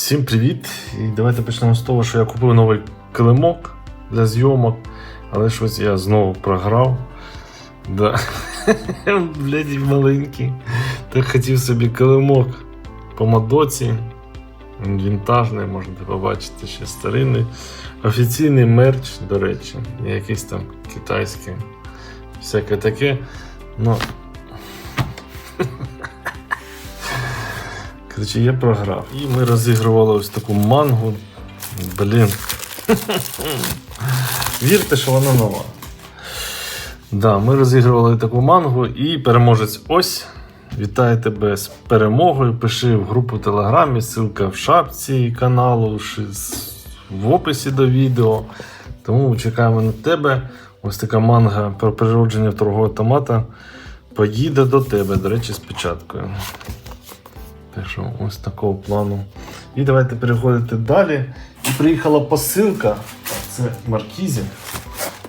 Всім привіт! І давайте почнемо з того, що я купив новий килимок для зйомок, але щось я знову програв. Да. Блядь, маленький. Так хотів собі килимок по мадоці. Він Вінтажний, можете побачити ще старинний. Офіційний мерч, до речі, якийсь там китайський. Всяке таке. Ну, Коротше, я програв. І ми розігрували ось таку мангу. Блін. Вірте, що вона нова. Да, ми розігрували таку мангу і переможець ось. Вітаю тебе з перемогою. Пиши в групу Телеграмі, ссылка в шапці каналу, в описі до відео. Тому чекаємо на тебе. Ось така манга про природження торгового томата поїде до тебе, до речі, з печаткою. Так що ось такого плану. І давайте переходити далі. І приїхала посилка. Це Маркізі.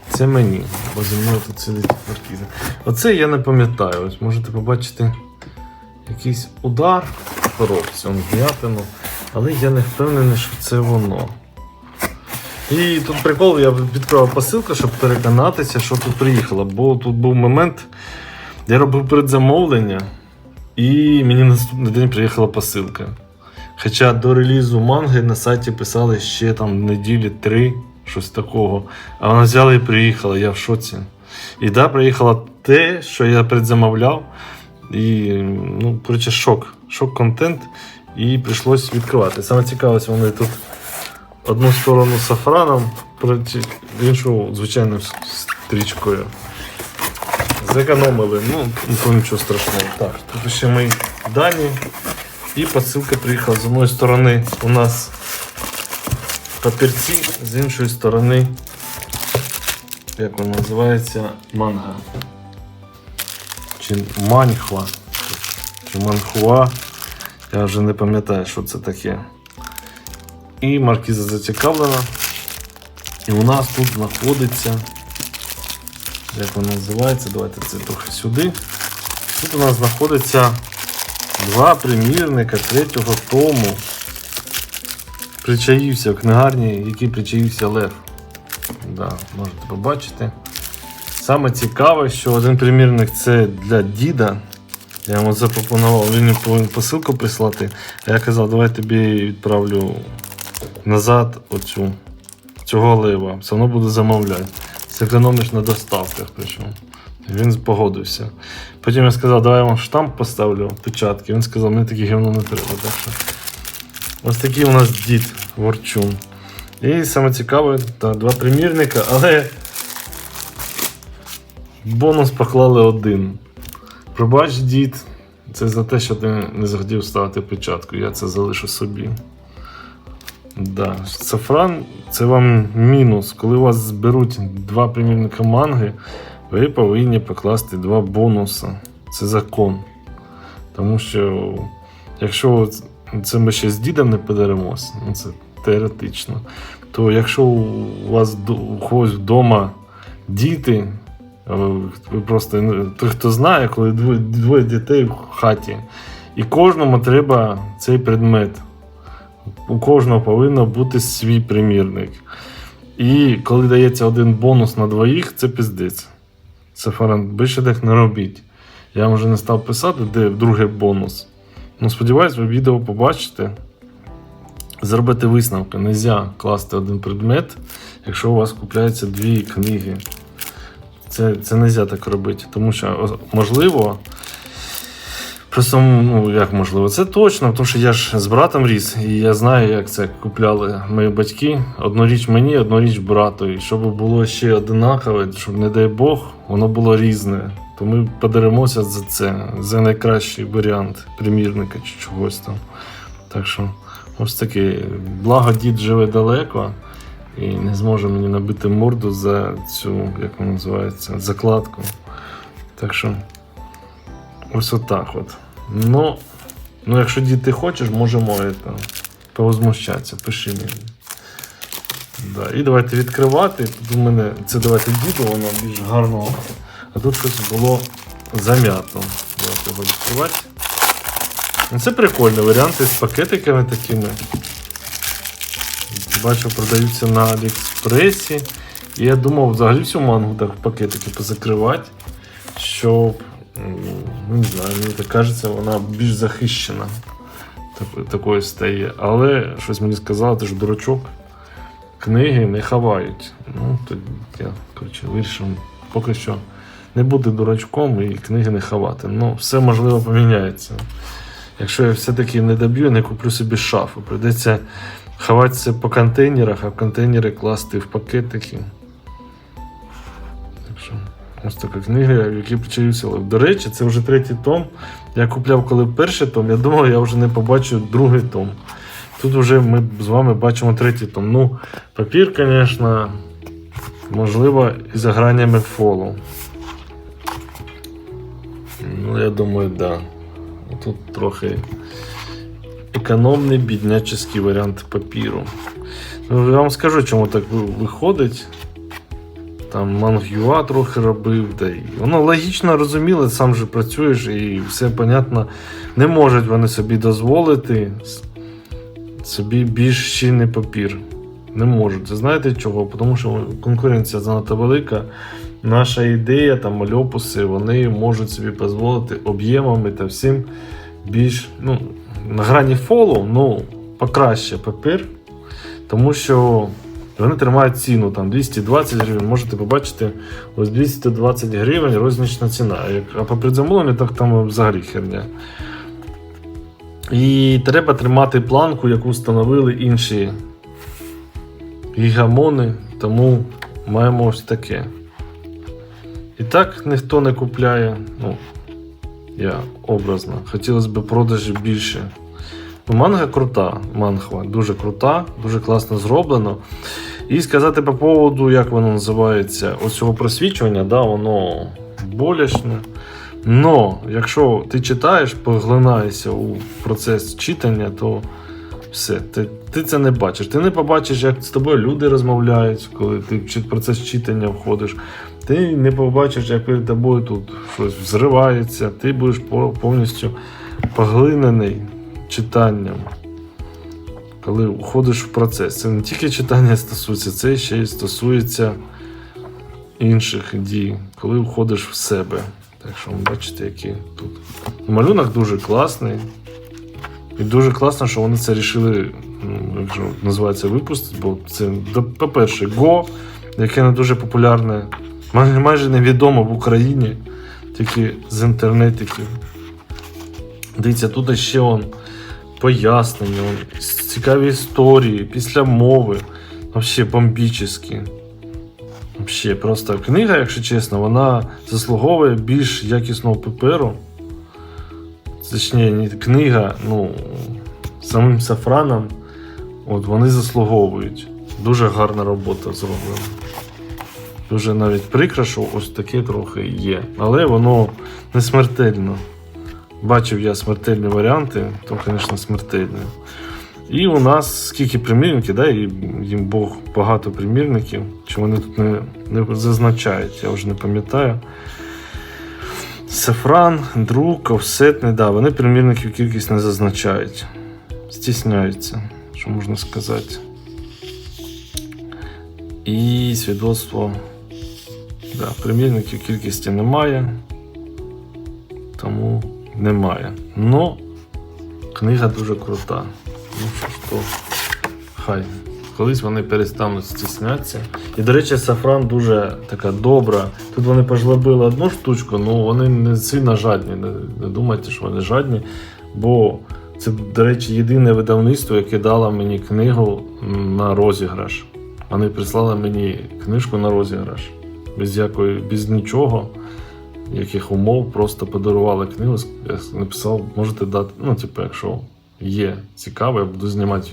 Це мені, бо зі мною тут сидить Маркізі. Оце я не пам'ятаю. Ось можете побачити якийсь удар коробці, он вм'ятину. Але я не впевнений, що це воно. І тут прикол, я відкривав посилку, щоб переконатися, що тут приїхало. Бо тут був момент, я робив передзамовлення. І мені наступний день приїхала посилка. Хоча до релізу манги на сайті писали ще там неділі три, щось такого. А вона взяла і приїхала, я в шоці. І да, приїхало те, що я предзамовляв. І, ну, коротше, шок. Шок-контент. І прийшлось відкривати. Саме цікаве, вони тут одну сторону сафраном, проти- іншу звичайною стрічкою. Зекономили, ну, то нічого страшного. Так, тут ще мої дані. І посилка приїхала з одної сторони у нас папірці, з іншої сторони, як воно називається, манга. Чи маньхва. Чи манхуа. Я вже не пам'ятаю, що це таке. І маркіза зацікавлена. І у нас тут знаходиться як воно називається, давайте це трохи сюди. Тут у нас знаходиться два примірника третього тому. Причаївся в книгарні, який причаївся Лев. Да, можете побачити. Саме цікаве, що один примірник це для діда. Я йому запропонував, він повинен посилку прислати. А я казав, давай тобі відправлю назад оцю, цього лева. Все одно буду замовляти. Зекономиш на доставках причому. Він погодився. Потім я сказав, давай я вам штамп поставлю, печатки. Він сказав, мені такі гівно не треба. Так що ось такий у нас дід Ворчун. І саме цікаве, та, два примірника, але бонус поклали один. Пробач, дід, це за те, що ти не захотів ставити печатку. Я це залишу собі. Да. Сафран це вам мінус. Коли у вас зберуть два примірника манги, ви повинні покласти два бонуси. Це закон. Тому що, якщо це ми ще з дідом не подеремося, ну це теоретично, то якщо у вас у когось вдома діти, ви ви просто ну, той, хто знає, коли двоє дітей в хаті, і кожному треба цей предмет. У кожного повинен бути свій примірник. І коли дається один бонус на двоїх, це піздець. Це фаран, більше так не робіть. Я вже не став писати, де другий бонус. Ну, сподіваюсь, ви відео побачите. Зробити висновки. Нельзя класти один предмет, якщо у вас купляються дві книги. Це, це не можна так робити, тому що можливо. Просто, ну як можливо, це точно, тому що я ж з братом ріс, і я знаю, як це купляли мої батьки. Одну річ мені, одну річ брату. І щоб було ще одинакове, щоб, не дай Бог, воно було різне. То ми подеремося за це, за найкращий варіант примірника чи чогось там. Так що, ось таке. Благо дід живе далеко і не зможе мені набити морду за цю, як вона називається, закладку. Так що. Ось отак от. Ну, ну якщо діти хочеш, можемо это, повозмущатися, пиши мені. Да. І давайте відкривати. Тут у мене це давайте діду, воно більш гарно. А тут щось було зам'ято. Давайте його відкривати. Ну, Це прикольно, варіанти з пакетиками такими. бачив, продаються на Аліекспресі. І я думав взагалі всю мангу так в пакетики позакривати, щоб, не знаю, мені так кажеться, вона більш захищена так- такою стає. Але щось мені сказали, ж дурачок, книги не ховають. Ну, то я коротше, вирішив, поки що не бути дурачком і книги не ховати. Ну, все можливо поміняється. Якщо я все-таки не доб'ю, не куплю собі шафу. Прийдеться ховатися по контейнерах, а в контейнери класти в пакетики. Ось така книга, в якій почаюся. До речі, це вже третій том. Я купляв коли перший том, я думав, я вже не побачу другий том. Тут вже ми з вами бачимо третій том. Ну, папір, звісно, можливо, і за гранями фолу. Ну, я думаю, так. Да. Тут трохи економний біднячий варіант папіру. Ну, я вам скажу, чому так виходить. Там Мангюа трохи робив, та й воно логічно розуміло, сам же працюєш і все понятно. Не можуть вони собі дозволити собі більш щільний папір. Не можуть. Знаєте чого? Тому що конкуренція занадто велика. Наша ідея, там мальопуси, вони можуть собі дозволити об'ємами та всім більш ну, на грані фолу, ну, покраще папір. Тому що вони тримають ціну там 220 гривень. Можете побачити, ось 220 гривень рознічна ціна. А по предзамовленню так там взагалі херня. І треба тримати планку, яку встановили інші гігамони, тому маємо ось таке. І так ніхто не купляє. Ну, я образно. Хотілося б продажі більше. Манга крута, манхва, дуже крута, дуже класно зроблено. І сказати по поводу, як воно називається, ось цього просвічування, да, воно болячне. Но якщо ти читаєш, поглинаєшся у процес читання, то все, ти, ти це не бачиш. Ти не побачиш, як з тобою люди розмовляють, коли ти в процес читання входиш. Ти не побачиш, як перед тобою тут щось взривається, ти будеш повністю поглинений читанням. Коли входиш в процес. Це не тільки читання стосується, це ще й стосується інших дій, коли входиш в себе. Так що ви бачите, які тут. Малюнок дуже класний. І дуже класно, що вони це рішили, ну, як же називається, випустити, бо це, по-перше, Go, яке не дуже популярне, майже, невідомо в Україні, тільки з інтернетиків. Дивіться, тут ще он пояснення, цікаві історії, після мови. Вообще бомбічні. Вообще, просто книга, якщо чесно, вона заслуговує більш якісного паперу. Точніше, книга, ну, самим Сафраном, от вони заслуговують. Дуже гарна робота зроблена. Дуже навіть прикро, що ось таке трохи є. Але воно не смертельно. Бачив я смертельні варіанти, то, звісно, смертельні. І у нас скільки примірників, да, і їм Бог багато примірників, чи вони тут не, не зазначають, я вже не пам'ятаю. Сафран, друк, офсетний, да, вони примірників кількість не зазначають. Стісняються, що можна сказати. І свідоцтво. Да, примірників кількості немає. Немає. Но книга дуже крута. Ну що ж то, хай. Колись вони перестануть стіснятися. І, до речі, сафран дуже така добра. Тут вони пожлобили одну штучку, але вони не сильно жадні. Не думайте, що вони жадні. Бо це, до речі, єдине видавництво, яке дало мені книгу на розіграш. Вони прислали мені книжку на розіграш. Без якої, без нічого, яких умов, просто подарували книгу. Я написав, можете дати. Ну, типу, якщо є цікаво, я буду знімати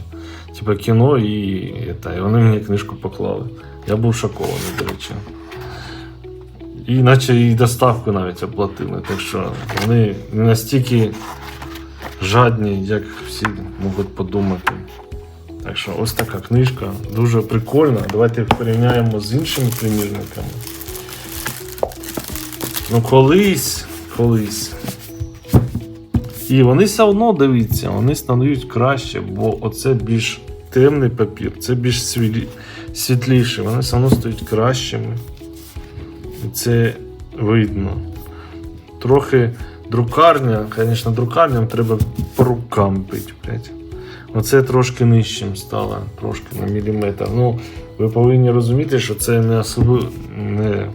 типу, кіно і, та, і вони мені книжку поклали. Я був шокований, до речі. І наче і доставку навіть оплатили. Так що вони не настільки жадні, як всі можуть подумати. Так що ось така книжка, дуже прикольна. Давайте порівняємо з іншими примірниками. Ну, колись, колись. І вони все одно дивіться, вони стають краще, бо оце більш темний папір, це більш світлі, світліше, вони все одно стають кращими. І це видно. Трохи друкарня, звісно, друкарням треба по рукам бити, блядь. Оце трошки нижчим стало, трошки на міліметр. Ну, ви повинні розуміти, що це не особи, не,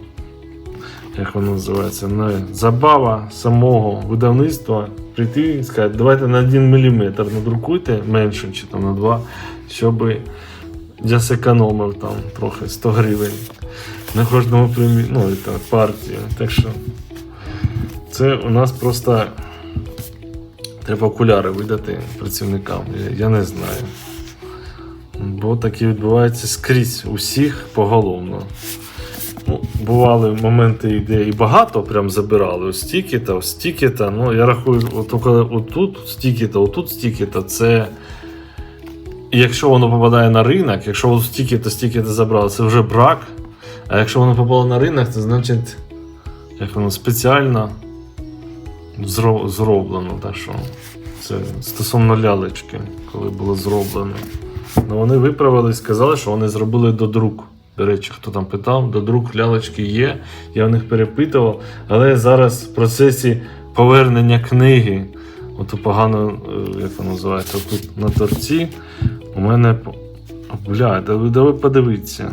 як воно називається, не забава самого видавництва прийти і сказати, давайте на 1 мм надрукуйте менше, чи там на 2, щоб я зекономив там трохи 100 гривень на кожному примі... ну, і так. Так що це у нас просто треба окуляри видати працівникам. Я, я не знаю. Бо таке відбувається скрізь усіх поголовно. Ну, бували моменти, де і багато прям забирали. Ось стільки-то, ось стільки-то. Ну, я рахую, от отут стільки-то, отут стільки-то, це. Якщо воно попадає на ринок, якщо стільки-то, стільки-то забрали, це вже брак. А якщо воно попало на ринок, це значить, як воно спеціально зроблено. Так що це стосовно лялечки, коли було зроблено. Ну, вони виправили і сказали, що вони зробили додрук. До речі, хто там питав, додрук лялечки є, я в них перепитував, але зараз в процесі повернення книги, оту погано, е, як воно називається, тут на торці, у мене. Бля, да ви, подивіться,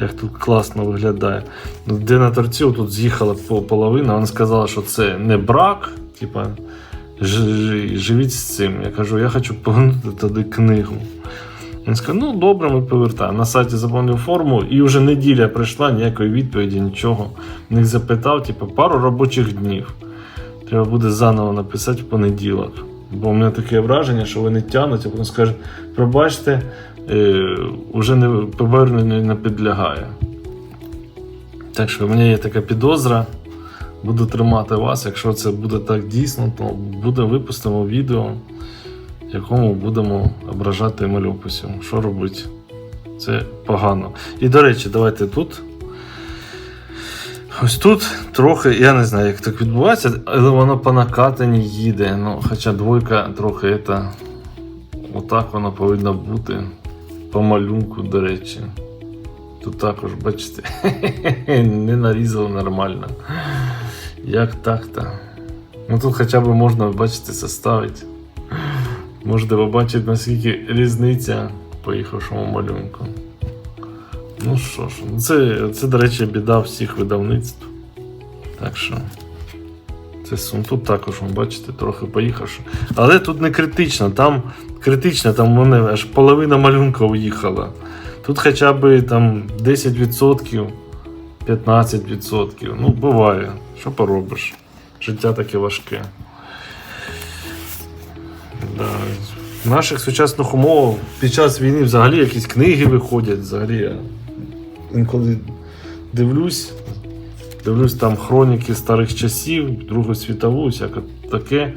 як тут класно виглядає. Ну, Де на торці тут з'їхала половина, вона сказала, що це не брак, типа, живіть з цим. Я кажу, я хочу повернути туди книгу. Він сказав, ну добре, ми повертаємо. На сайті заповнив форму, і вже неділя прийшла, ніякої відповіді, нічого. Них запитав, типу, пару робочих днів. Треба буде заново написати в понеділок. Бо у мене таке враження, що вони тягнуть, а потім скажуть, пробачте, е, вже не поверненню не підлягає. Так що в мене є така підозра. Буду тримати вас. Якщо це буде так дійсно, то буде випустимо відео, якому будемо ображати мальописів. Що робити? Це погано. І до речі, давайте тут. Ось тут трохи, я не знаю, як так відбувається, але воно по накатанні їде. Ну, хоча двойка трохи це. Отак воно повинно бути. По малюнку, до речі. Тут також, бачите, не нарізало нормально. Як так-то? Ну тут хоча б можна, бачите, составити. Можете побачити, наскільки різниця по їхавшому малюнку. Ну що ж, ну, це, це, до речі, біда всіх видавництв. Так що. Це сум. Тут також, ви бачите, трохи поїхавши. Але тут не критично, там критично, там у мене аж половина малюнка уїхала. Тут хоча б там 10%, 15%. Ну, буває. Що поробиш? Життя таке важке. Да. В наших сучасних умовах під час війни взагалі якісь книги виходять. Взагалі я інколи дивлюсь, дивлюсь там хроніки старих часів, Другу світову, всяке таке.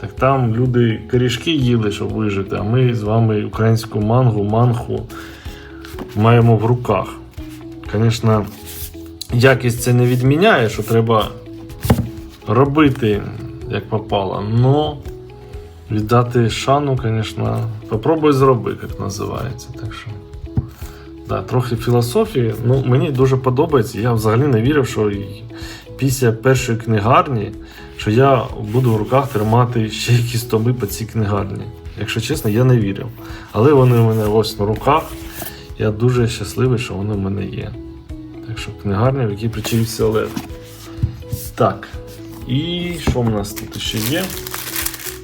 Так там люди корішки їли, щоб вижити, а ми з вами українську мангу, манху маємо в руках. Звісно, якість це не відміняє, що треба робити як попало. Но віддати шану, звісно, попробуй зроби, як називається. Так що, да, трохи філософії. Ну, мені дуже подобається. Я взагалі не вірив, що після першої книгарні, що я буду в руках тримати ще якісь томи по цій книгарні. Якщо чесно, я не вірив. Але вони у мене ось на руках. Я дуже щасливий, що вони в мене є. Так що книгарня, в якій причаївся Олег. Так. І що в нас тут ще є?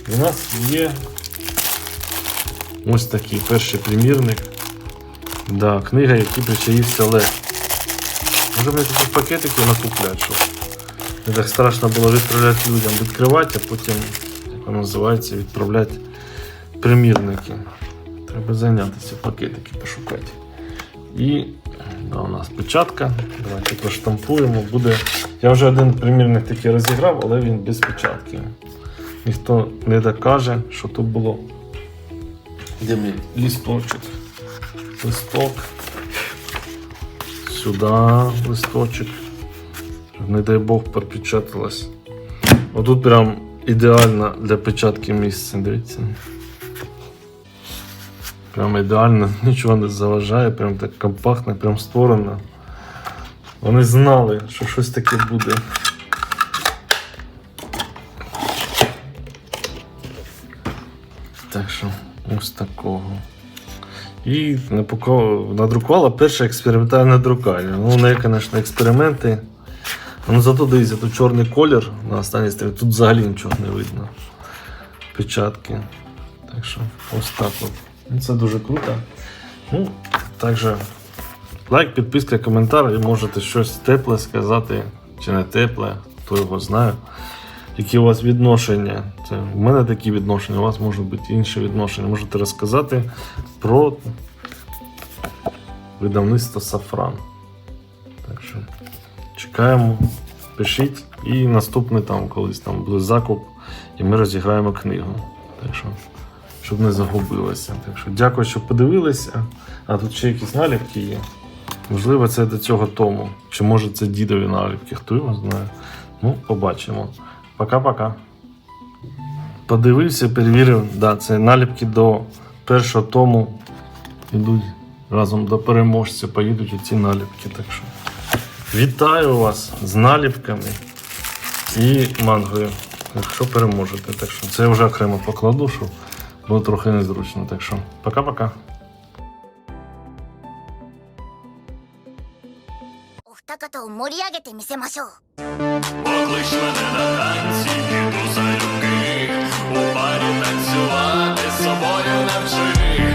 У нас є ось такий перший примірник. Да, книга, який причаївся Олег. Може мені такі пакетики накупляти, щоб не так страшно було відправляти людям, відкривати, а потім, як воно називається, відправляти примірники. Треба зайняти ці пакетики, пошукати. І да, у нас печатка. Давайте проштампуємо. Буде. Я вже один примірник такий розіграв, але він без печатки. Ніхто не докаже, що тут було. Де мій лісточок? Листок. Сюди листочок. Не дай Бог пропечаталось. Отут прям ідеально для печатки місце, дивіться. Прям ідеально, нічого не заважає, прям так компактно, прям створено. Вони знали, що щось таке буде. Так ось такого. І надрукувала перша експериментальна друкарня. Ну, у неї, звісно, експерименти. Ну, зато дивіться, тут чорний колір на останній стрімі. Тут взагалі нічого не видно. Печатки. Так що, ось так от. Ну, Це дуже круто. Ну, також лайк, підписка, коментар, і можете щось тепле сказати, чи не тепле, хто його знає. Які у вас відношення? Це у мене такі відношення, у вас можуть бути інші відношення. Можете розказати про видавництво Сафран. Так що чекаємо, пишіть. І наступний там колись там буде закуп, і ми розіграємо книгу. Так що, щоб не загубилося. Так що дякую, що подивилися. А тут ще якісь наліпки є. Можливо, це до цього тому. Чи може це дідові наліпки, хто його знає. Ну, побачимо. Пока-пока. Подивився, перевірив. Да, це наліпки до першого тому. Йдуть разом до переможця, поїдуть ці наліпки. Так що вітаю вас з наліпками і мангою. Якщо переможете. Так що це я вже окремо покладу, що було трохи незручно. Так що пока-пока. お二 танцювати з собою навчи